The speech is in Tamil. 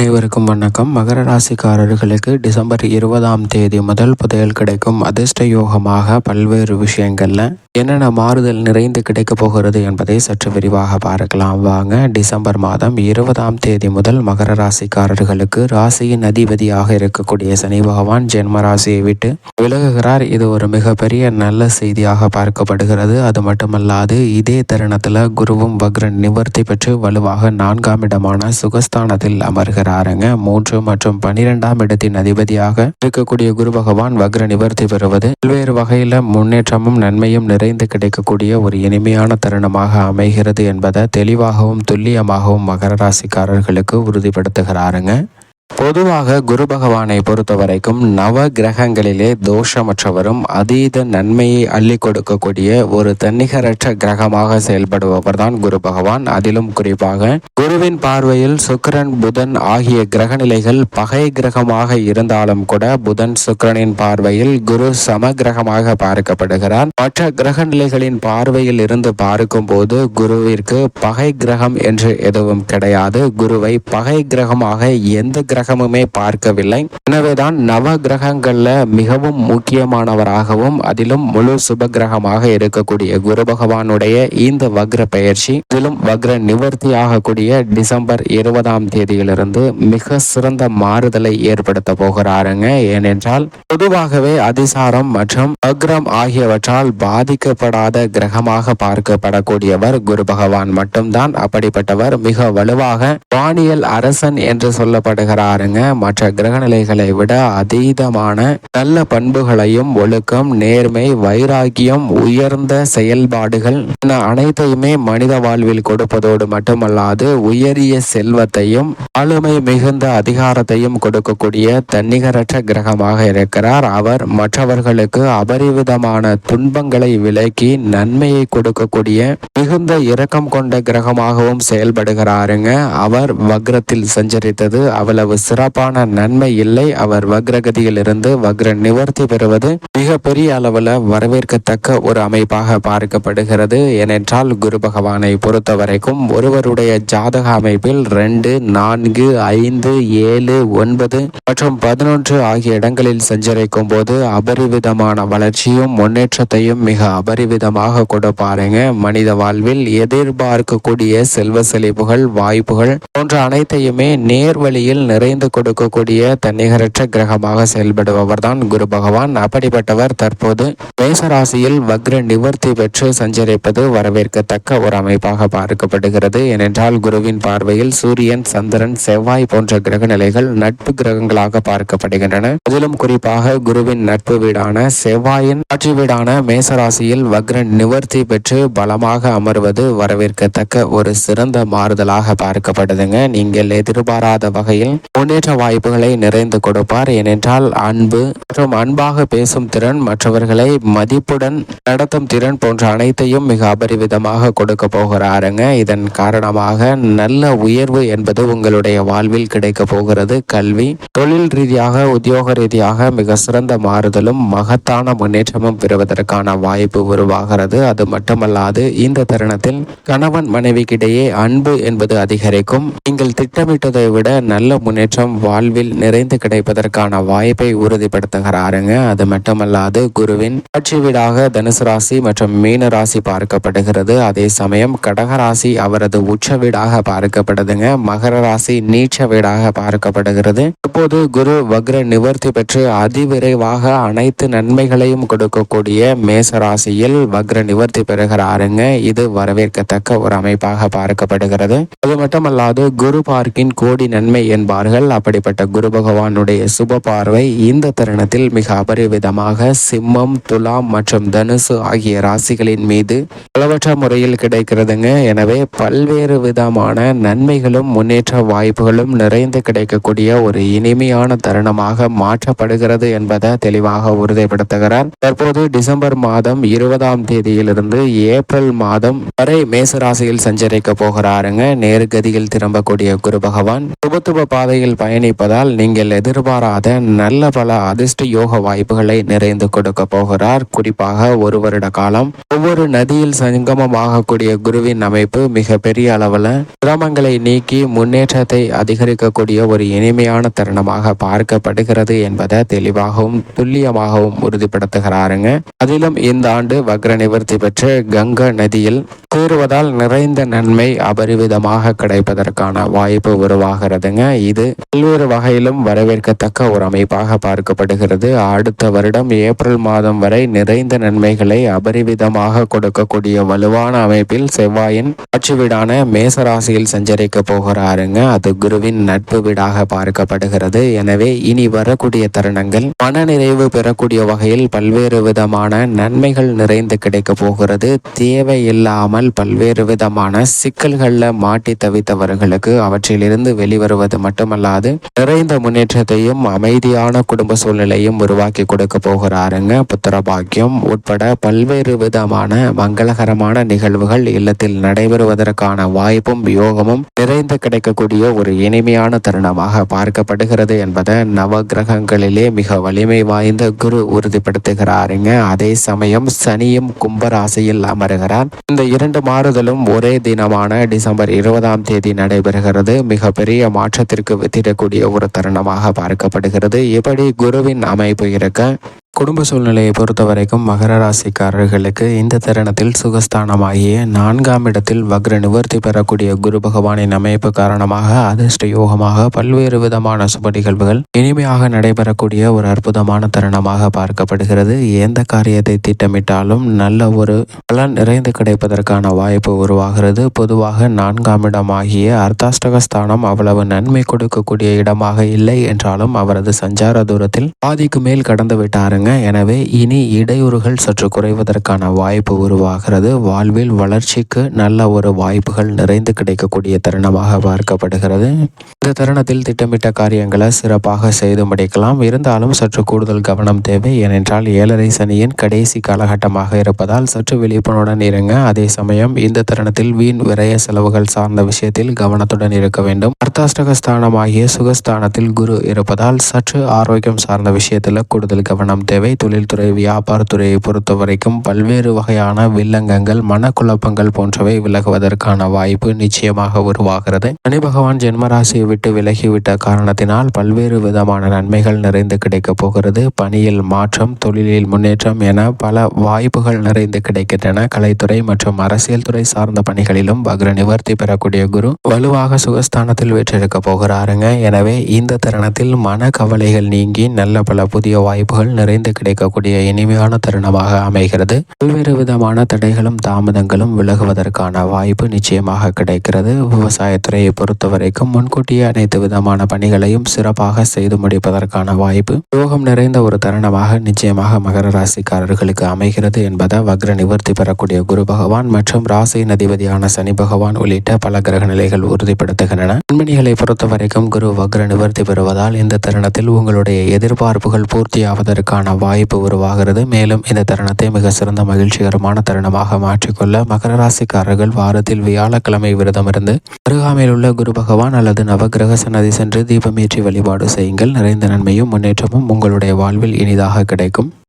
அனைவருக்கும் வணக்கம். மகர ராசிக்காரர்களுக்கு டிசம்பர் இருபதாம் தேதி முதல் புதையல் கிடைக்கும் அதிர்ஷ்ட யோகமாக பல்வேறு விஷயங்கள்ல என்னென்ன மாறுதல் நிறைந்து கிடைக்கப் போகிறது என்பதை சற்று விரிவாக பார்க்கலாம். வாங்க டிசம்பர் மாதம் இருபதாம் தேதி முதல் மகர ராசிக்காரர்களுக்கு ராசியின் அதிபதியாக இருக்கக்கூடிய சனி பகவான் ஜென்ம ராசியை விட்டு விலகுகிறார். இது ஒரு மிகப்பெரிய நல்ல செய்தியாக பார்க்கப்படுகிறது. அது மட்டுமல்லாது இதே தருணத்தில் குருவும் வக்ரன் நிவர்த்தி பெற்று வலுவாக நான்காம் இடமான சுகஸ்தானத்தில் அமர்கிறாருங்க மூன்று மற்றும் பனிரெண்டாம் இடத்தின் அதிபதியாக இருக்கக்கூடிய குரு பகவான் வக்ர நிவர்த்தி பெறுவது பல்வேறு வகையில் முன்னேற்றமும் நன்மையும் நிறைந்து கிடைக்கக்கூடிய ஒரு இனிமையான தருணமாக அமைகிறது என்பதை தெளிவாகவும் துல்லியமாகவும் மகர ராசிக்காரர்களுக்கு உறுதிப்படுத்துகிறாருங்க. பொதுவாக குரு பகவானை பொறுத்த வரைக்கும் நவ கிரகங்களிலே தோஷமற்றவரும் அதீத நன்மையை அள்ளி கொடுக்கக்கூடிய ஒரு தன்னிகரற்ற கிரகமாக செயல்படுபவர் தான் குரு பகவான். அதிலும் குறிப்பாக குருவின் பார்வையில் சுக்கரன் புதன் ஆகிய கிரகநிலைகள் பகை கிரகமாக இருந்தாலும் கூட புதன் சுக்கரனின் பார்வையில் குரு சம கிரகமாக பார்க்கப்படுகிறார். மற்ற கிரகநிலைகளின் பார்வையில் இருந்து பார்க்கும் போது குருவிற்கு பகை கிரகம் என்று எதுவும் கிடையாது. குருவை பகை கிரகமாக எந்த கிரக கிரகமுமே பார்க்கவில்லை. எனவேதான் நவ கிரகங்கள்ல மிகவும் முக்கியமானவராகவும் அதிலும் முழு சுப கிரகமாக இருக்கக்கூடிய குரு பகவானுடைய இந்த வக்ர பெயர்ச்சி இதிலும் வக்ர நிவர்த்தி ஆகக்கூடிய டிசம்பர் இருபதாம் தேதியிலிருந்து மிக சிறந்த மாறுதலை ஏற்படுத்த போகிறாருங்க. ஏனென்றால் பொதுவாகவே அதிசாரம் மற்றும் வக்ரம் ஆகியவற்றால் பாதிக்கப்படாத கிரகமாக பார்க்கப்படக்கூடியவர் குரு பகவான் மட்டும்தான். அப்படிப்பட்டவர் மிக வலுவாக வானியல் அரசன் என்று சொல்லப்படுகிறார். பாருங்க. மற்ற கிரகநிலைகளை விட அதீதமான நல்ல பண்புகளையும் ஒழுக்கம் நேர்மை வைராகியம் உயர்ந்த செயல்பாடுகள் என அனைத்தையுமே மனித வாழ்வில் கொடுப்பதோடு மட்டுமல்லாது உயரிய செல்வத்தையும் ஆளுமை மிகுந்த அதிகாரத்தையும் கொடுக்கக்கூடிய தன்னிகரற்ற கிரகமாக இருக்கிறார். அவர் மற்றவர்களுக்கு அபரிவிதமான துன்பங்களை விலக்கி நன்மையை கொடுக்கக்கூடிய மிகுந்த இரக்கம் கொண்ட கிரகமாகவும் செயல்படுகிறாருங்க. அவர் வக்ரத்தில் சஞ்சரித்தது அவ்வளவு சிறப்பான நன்மை இல்லை. அவர் வக்ரகதியில் இருந்து வக்ர நிவர்த்தி பெறுவது மிக பெரிய அளவில் வரவேற்கத்தக்க ஒரு அமைப்பாக பார்க்கப்படுகிறது. ஏனென்றால் குரு பகவானை பொறுத்த வரைக்கும் ஒருவருடைய ஜாதக அமைப்பில் ரெண்டு நான்கு ஐந்து ஏழு ஒன்பது மற்றும் பதினொன்று ஆகிய இடங்களில் சஞ்சரிக்கும் போது அபரிவிதமான வளர்ச்சியும் முன்னேற்றத்தையும் மிக அபரிவிதமாக கொடுப்பாருங்க மனித வாழ்வில் எதிர்பார்க்கக்கூடிய செல்வ செழிப்புகள் வாய்ப்புகள் போன்ற அனைத்தையுமே நேர்வழியில் நிறைய நிறைந்து கொடுக்கக்கூடிய தன்னிகரற்ற கிரகமாக செயல்படுபவர் தான் குரு பகவான். அப்படிப்பட்டவர் தற்போது மேசராசியில் வக்ர நிவர்த்தி பெற்று சஞ்சரிப்பது வரவேற்கத்தக்க ஒரு அமைப்பாக பார்க்கப்படுகிறது. ஏனென்றால் குருவின் பார்வையில் சூரியன் சந்திரன் செவ்வாய் போன்ற கிரக நிலைகள் நட்பு கிரகங்களாக பார்க்கப்படுகின்றன. அதிலும் குறிப்பாக குருவின் நட்பு வீடான செவ்வாயின் ஆட்சி வீடான மேசராசியில் வக்ர நிவர்த்தி பெற்று பலமாக அமர்வது வரவேற்கத்தக்க ஒரு சிறந்த மாறுதலாக பார்க்கப்படுதுங்க. நீங்கள் எதிர்பாராத வகையில் முன்னேற்ற வாய்ப்புகளை நிறைந்து கொடுப்பார். ஏனென்றால் அன்பு மற்றும் அன்பாக பேசும் திறன் மற்றவர்களை மதிப்புடன் நடத்தும் திறன் போன்ற அனைத்தையும் மிக அபரிவிதமாக கொடுக்க போகிறாருங்க. இதன் காரணமாக நல்ல உயர்வு என்பது உங்களுடைய வாழ்வில் கிடைக்க போகிறது. கல்வி தொழில் ரீதியாக உத்தியோக ரீதியாக மிக சிறந்த மாறுதலும் மகத்தான முன்னேற்றமும் பெறுவதற்கான வாய்ப்பு உருவாகிறது. அது மட்டுமல்லாது இந்த தருணத்தில் கணவன் மனைவிக்கிடையே அன்பு என்பது அதிகரிக்கும். நீங்கள் திட்டமிட்டதை விட நல்ல முன்னேற்ற முன்னேற்றம் வாழ்வில் நிறைந்து கிடைப்பதற்கான வாய்ப்பை உறுதிப்படுத்துகிறாருங்க. அது மட்டுமல்லாது குருவின் ஆட்சி வீடாக தனுசு ராசி மற்றும் மீன ராசி பார்க்கப்படுகிறது. அதே சமயம் கடகராசி அவரது உச்ச வீடாக பார்க்கப்படுதுங்க. மகர ராசி நீச்ச வீடாக பார்க்கப்படுகிறது. இப்போது குரு வக்ர நிவர்த்தி பெற்று அதிவிரைவாக அனைத்து நன்மைகளையும் கொடுக்கக்கூடிய மேச ராசியில் வக்ர நிவர்த்தி பெறுகிறாருங்க. இது வரவேற்கத்தக்க ஒரு அமைப்பாக பார்க்கப்படுகிறது. அது மட்டுமல்லாது குரு பார்க்கின் கோடி நன்மை என்பார்கள். கொள்ளுங்கள் அப்படிப்பட்ட குரு பகவானுடைய சுப பார்வை இந்த தருணத்தில் மிக அபரிவிதமாக சிம்மம் துலாம் மற்றும் தனுசு ஆகிய ராசிகளின் மீது பலவற்ற முறையில் கிடைக்கிறதுங்க. எனவே பல்வேறு விதமான நன்மைகளும் முன்னேற்ற வாய்ப்புகளும் நிறைந்து கிடைக்கக்கூடிய ஒரு இனிமையான தருணமாக மாற்றப்படுகிறது என்பதை தெளிவாக உறுதிப்படுத்துகிறார். தற்போது டிசம்பர் மாதம் இருபதாம் தேதியிலிருந்து ஏப்ரல் மாதம் வரை மேசராசியில் சஞ்சரிக்க போகிறாருங்க. நேர்கதியில் திரும்பக்கூடிய குரு பகவான். சுபத்துவ பாதை பாதையில் பயணிப்பதால் நீங்கள் எதிர்பாராத நல்ல பல அதிர்ஷ்ட யோக வாய்ப்புகளை நிறைந்து கொடுக்க போகிறார். குறிப்பாக ஒரு வருட காலம். ஒவ்வொரு நதியில் சங்கமமாகக்கூடிய குருவின் அமைப்பு மிக பெரிய அளவில் சிரமங்களை நீக்கி முன்னேற்றத்தை அதிகரிக்கக்கூடிய ஒரு இனிமையான தருணமாக பார்க்கப்படுகிறது என்பதை தெளிவாகவும் துல்லியமாகவும் உறுதிப்படுத்துகிறாருங்க. அதிலும் இந்த ஆண்டு வக்ர நிவர்த்தி பெற்று கங்கா நதியில் சேருவதால் நிறைந்த நன்மை அபரிவிதமாக கிடைப்பதற்கான வாய்ப்பு உருவாகிறதுங்க. இது பல்வேறு வகையிலும் வரவேற்கத்தக்க ஒரு அமைப்பாக பார்க்கப்படுகிறது. அடுத்த வருடம் ஏப்ரல் மாதம் வரை நிறைந்த நன்மைகளை அபரிவிதமாக கொடுக்கக்கூடிய வலுவான அமைப்பில் செவ்வாயின் ஆட்சி வீடான மேசராசியில் சஞ்சரிக்க போகிறாருங்க. அது குருவின் நட்பு வீடாக பார்க்கப்படுகிறது. எனவே இனி வரக்கூடிய தருணங்கள் மனநிறைவு பெறக்கூடிய வகையில் பல்வேறு விதமான நன்மைகள் நிறைந்து கிடைக்க போகிறது. தேவையில்லாமல் பல்வேறு விதமான சிக்கல்களில் மாட்டி தவித்தவர்களுக்கு அவற்றிலிருந்து வெளிவருவது மட்டுமல்லாது நிறைந்த முன்னேற்றத்தையும் அமைதியான குடும்ப சூழ்நிலையும் உருவாக்கி கொடுக்க போகிறாருங்க. புத்திர பாக்கியம் உட்பட பல்வேறு விதமான மங்களகரமான நிகழ்வுகள் இல்லத்தில் நடைபெறுவதற்கான வாய்ப்பும் யோகமும் நிறைந்து கிடைக்கக்கூடிய ஒரு இனிமையான தருணமாக பார்க்கப்படுகிறது என்பதை நவ கிரகங்களிலே மிக வலிமை வாய்ந்த குரு உறுதிப்படுத்துகிறாருங்க. அதே சமயம் சனியும் கும்பராசியில் அமருகிறார். இந்த இரண்டு மாறுதலும் ஒரே தினமான டிசம்பர் இருபதாம் தேதி நடைபெறுகிறது. மிகப்பெரிய மாற்றத்திற்கு வித்திடக்கூடிய ஒரு தருணமாக பார்க்கப்படுகிறது. இப்படி குருவின் அமைப்பு இருக்க குடும்ப சூழ்நிலையை பொறுத்த வரைக்கும் மகர ராசிக்காரர்களுக்கு இந்த தருணத்தில் சுகஸ்தானமாகிய நான்காம் இடத்தில் வக்ர நிவர்த்தி பெறக்கூடிய குரு பகவானின் அமைப்பு காரணமாக அதிர்ஷ்ட யோகமாக பல்வேறு விதமான சுப நிகழ்வுகள் இனிமையாக நடைபெறக்கூடிய ஒரு அற்புதமான தருணமாக பார்க்கப்படுகிறது. எந்த காரியத்தை திட்டமிட்டாலும் நல்ல ஒரு பலன் நிறைந்து கிடைப்பதற்கான வாய்ப்பு உருவாகிறது. பொதுவாக நான்காம் இடமாகிய அர்த்தாஷ்டகஸ்தானம் அவ்வளவு நன்மை கொடுக்கக்கூடிய இடமாக இல்லை என்றாலும் அவரது சஞ்சார தூரத்தில் பாதிக்கு மேல் கடந்து விட்டாருங்க. எனவே இனி இடையூறுகள் சற்று குறைவதற்கான வாய்ப்பு உருவாகிறது. வாழ்வில் வளர்ச்சிக்கு நல்ல ஒரு வாய்ப்புகள் நிறைந்து கிடைக்கக்கூடிய தருணமாக பார்க்கப்படுகிறது. இந்த தருணத்தில் திட்டமிட்ட காரியங்களை சிறப்பாக செய்து முடிக்கலாம். இருந்தாலும் சற்று கூடுதல் கவனம் தேவை. ஏனென்றால் ஏழரை சனியின் கடைசி காலகட்டமாக இருப்பதால் சற்று விழிப்புணர்வுடன் இருங்க. அதே சமயம் இந்த தருணத்தில் வீண் விரய செலவுகள் சார்ந்த விஷயத்தில் கவனத்துடன் இருக்க வேண்டும். அர்த்தாஷ்டக ஸ்தானமாகிய சுகஸ்தானத்தில் குரு இருப்பதால் சற்று ஆரோக்கியம் சார்ந்த விஷயத்தில் கூடுதல் கவனம் தேவை. தொழில்துறை வியாபாரத்துறையை பொறுத்த வரைக்கும் பல்வேறு வகையான வில்லங்கங்கள் மனக்குழப்பங்கள் போன்றவை விலகுவதற்கான வாய்ப்பு நிச்சயமாக உருவாகிறது. சனி பகவான் ஜென்மராசியை விட்டு விலகிவிட்ட காரணத்தினால் பல்வேறு விதமான நன்மைகள் நிறைந்து கிடைக்கப் போகிறது. பணியில் மாற்றம் தொழிலில் முன்னேற்றம் என பல வாய்ப்புகள் நிறைந்து கிடைக்கின்றன. கலைத்துறை மற்றும் அரசியல் துறை சார்ந்த பணிகளிலும் வக்ர நிவர்த்தி பெறக்கூடிய குரு வலுவாக சுகஸ்தானத்தில் வெற்றிருக்க போகிறாருங்க எனவே இந்த தருணத்தில் மன கவலைகள் நீங்கி நல்ல பல புதிய வாய்ப்புகள் நிறைந்து கிடைக்கக்கூடிய இனிமையான தருணமாக அமைகிறது. பல்வேறு விதமான தடைகளும் தாமதங்களும் விலகுவதற்கான வாய்ப்பு நிச்சயமாக கிடைக்கிறது. விவசாயத்துறையை பொறுத்த வரைக்கும் முன்கூட்டியே அனைத்து விதமான பணிகளையும் சிறப்பாக செய்து முடிப்பதற்கான வாய்ப்பு யோகம் நிறைந்த ஒரு தருணமாக நிச்சயமாக மகர ராசிக்காரர்களுக்கு அமைகிறது என்பதை வக்ர நிவர்த்தி பெறக்கூடிய குரு பகவான் மற்றும் ராசி அதிபதியான சனி பகவான் உள்ளிட்ட பல கிரக நிலைகள் உறுதிப்படுத்துகின்றன பெண்மணிகளை பொறுத்த வரைக்கும் குரு வக்ர நிவர்த்தி பெறுவதால் இந்த தருணத்தில் உங்களுடைய எதிர்பார்ப்புகள் பூர்த்தியாவதற்கான வாய்ப்பு உருவாகிறது. மேலும் இந்த தருணத்தை மிக சிறந்த மகிழ்ச்சிகரமான தருணமாக மாற்றிக்கொள்ள மகர ராசிக்காரர்கள் வாரத்தில் வியாழக்கிழமை விரதமிருந்து அருகாமையில் உள்ள குரு பகவான் அல்லது நவகிரக சன்னதி சென்று தீபமேற்றி வழிபாடு செய்யுங்கள். நிறைந்த நன்மையும் முன்னேற்றமும் உங்களுடைய வாழ்வில் இனிதாக கிடைக்கும்.